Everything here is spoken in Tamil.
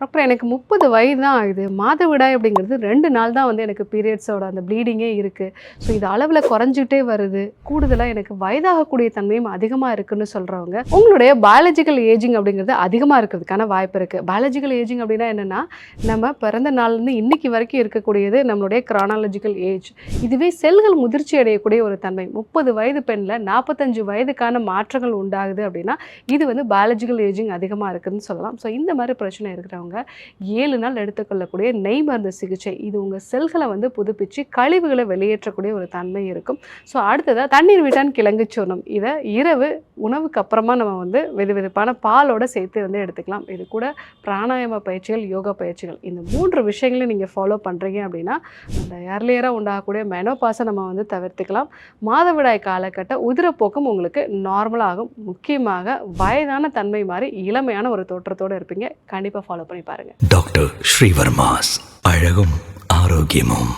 டாக்டர் எனக்கு முப்பது வயது தான் ஆகுது. மாதவிடாய் அப்படிங்கிறது ரெண்டு நாள் தான் வந்து எனக்கு பீரியட்ஸோட அந்த ப்ளீடிங்கே இருக்குது ஸோ இது அளவில் குறைஞ்சிட்டே வருது. கூடுதலாக எனக்கு வயதாகக்கூடிய தன்மையும் அதிகமாக இருக்குன்னு சொல்கிறவங்க உங்களுடைய பயாலஜிக்கல் ஏஜிங் அப்படிங்கிறது அதிகமாக இருக்கிறதுக்கான வாய்ப்பு இருக்குது பயாலஜிக்கல் ஏஜிங் அப்படின்னா என்னென்னா நம்ம பிறந்த நாள்லேருந்து இன்னைக்கு வரைக்கும் இருக்கக்கூடியது நம்மளுடைய க்ரானாலஜிக்கல் ஏஜ் இதுவே செல்கள் முதிர்ச்சி அடையக்கூடிய ஒரு தன்மை. முப்பது வயது பெண்ணில் நாற்பத்தஞ்சு வயதுக்கான மாற்றங்கள் உண்டாகுது அப்படின்னா இது வந்து பயாலஜிக்கல் ஏஜிங் அதிகமாக இருக்குதுன்னு சொல்லலாம். ஸோ இந்த மாதிரி பிரச்சனை இருக்கிறவங்க ஏழு நாள் எடுத்துக்கொள்ளக்கூடிய நெய் மருந்து சிகிச்சை. இது உங்கள் செல்களை வந்து புதுப்பிச்சு கழிவுகளை வெளியேற்றக்கூடிய ஒரு தன்மை இருக்கும். ஸோ அடுத்ததாக தண்ணீர் விட்டான் கிழங்கு சூர்ணம் இதை இரவு உணவுக்கு அப்புறமா நம்ம வந்து வெது வெதுப்பான பாலோட சேர்த்து வந்து எடுத்துக்கலாம். இது கூட பிராணாயாம பயிற்சிகள் யோகா பயிற்சிகள். இந்த மூன்று விஷயங்களையும் நீங்கள் ஃபாலோ பண்ணுறீங்க அப்படின்னா அந்த ஏர்லியராக உண்டாகக்கூடிய மெனோபாஸை நம்ம வந்து தவிர்த்துக்கலாம். மாதவிடாய் காலகட்ட உதிரப்போக்கம் உங்களுக்கு நார்மலாகும் முக்கியமாக வயதான தன்மை மாதிரி இளமையான ஒரு தோற்றத்தோடு இருப்பீங்க. கண்டிப்பாக ஃபாலோ பண்ணி பாருங்கள் டாக்டர் ஸ்ரீவர்மாஸ் அழகும் ஆரோக்கியமும்.